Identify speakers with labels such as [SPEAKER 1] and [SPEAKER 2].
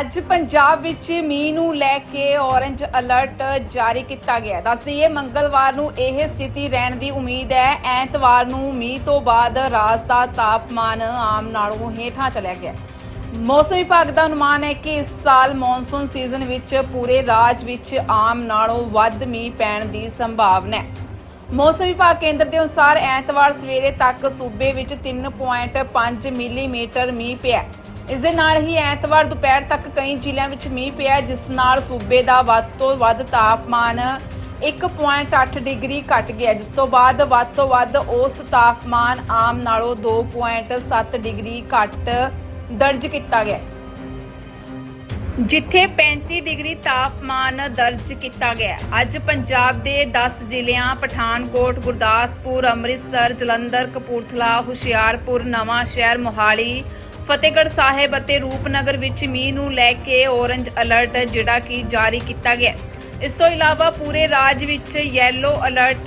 [SPEAKER 1] ਅੱਜ ਪੰਜਾਬ ਵਿੱਚ ਮੀਂਹ ਨੂੰ ਲੈ ਕੇ ਔਰੰਜ ਅਲਰਟ ਜਾਰੀ ਕੀਤਾ ਗਿਆ। ਹੈ। ਦੱਸ ਦਈਏ, ਮੰਗਲਵਾਰ ਨੂੰ ਇਹ ਸਥਿਤੀ ਰਹਿਣ ਦੀ ਉਮੀਦ ਹੈ। ਐਤਵਾਰ ਨੂੰ ਮੀਂਹ ਤੋਂ ਬਾਅਦ ਰਾਤ ਦਾ ਤਾਪਮਾਨ ਆਮ ਨਾਲੋਂ ਹੇਠਾਂ ਚਲਿਆ ਗਿਆ। ਮੌਸਮ ਵਿਭਾਗ ਦਾ ਅਨੁਮਾਨ ਹੈ ਕਿ ਇਸ ਸਾਲ ਮੌਨਸੂਨ ਸੀਜ਼ਨ ਵਿੱਚ ਪੂਰੇ ਰਾਜ ਵਿੱਚ ਆਮ ਨਾਲੋਂ ਵੱਧ ਮੀਂਹ ਪੈਣ ਦੀ ਸੰਭਾਵਨਾ ਹੈ। ਮੌਸਮ ਵਿਭਾਗ ਕੇਂਦਰ ਦੇ ਅਨੁਸਾਰ ਐਤਵਾਰ ਸਵੇਰੇ ਤੱਕ ਸੂਬੇ ਵਿੱਚ 3.5 ਮਿਲੀਮੀਟਰ ਮੀਂਹ ਪਿਆ। ਇਸ ਦੇ ਨਾਲ ਹੀ ਐਤਵਾਰ ਦੁਪਹਿਰ ਤੱਕ ਕਈ ਜ਼ਿਲ੍ਹਿਆਂ ਵਿੱਚ ਮੀਂਹ ਪਿਆ, ਜਿਸ ਨਾਲ ਸੂਬੇ ਦਾ ਵੱਧ ਤੋਂ ਵੱਧ ਤਾਪਮਾਨ 1.8 ਡਿਗਰੀ ਘਟ ਗਿਆ। ਜਿਸ ਤੋਂ ਬਾਅਦ ਵੱਧ ਤੋਂ ਵੱਧ ਔਸਤ ਤਾਪਮਾਨ ਆਮ ਨਾਲੋਂ 2.7 ਡਿਗਰੀ ਘੱਟ ਦਰਜ ਕੀਤਾ ਗਿਆ। ਜਿੱਥੇ 35 ਡਿਗਰੀ ਤਾਪਮਾਨ ਦਰਜ ਕੀਤਾ ਗਿਆ। ਅੱਜ ਪੰਜਾਬ ਦੇ 10 ਜ਼ਿਲ੍ਹਿਆਂ ਪਠਾਨਕੋਟ, ਗੁਰਦਾਸਪੁਰ, ਅੰਮ੍ਰਿਤਸਰ, ਜਲੰਧਰ, ਕਪੂਰਥਲਾ, ਹੁਸ਼ਿਆਰਪੁਰ ਨਵਾਂ ਸ਼ਹਿਰ ਮੋਹਾਲੀ ਫਤਿਹਗੜ੍ਹ ਸਾਹਿਬ ਅਤੇ ਰੂਪਨਗਰ ਵਿੱਚ ਮੀਂਹ ਨੂੰ ਲੈ ਕੇ ਔਰੰਜ ਅਲਰਟ ਜਿਹੜਾ ਕਿ ਜਾਰੀ ਕੀਤਾ ਗਿਆ ਹੈ। ਇਸ ਤੋਂ ਇਲਾਵਾ ਪੂਰੇ ਰਾਜ ਵਿੱਚ ਯੈਲੋ ਅਲਰਟ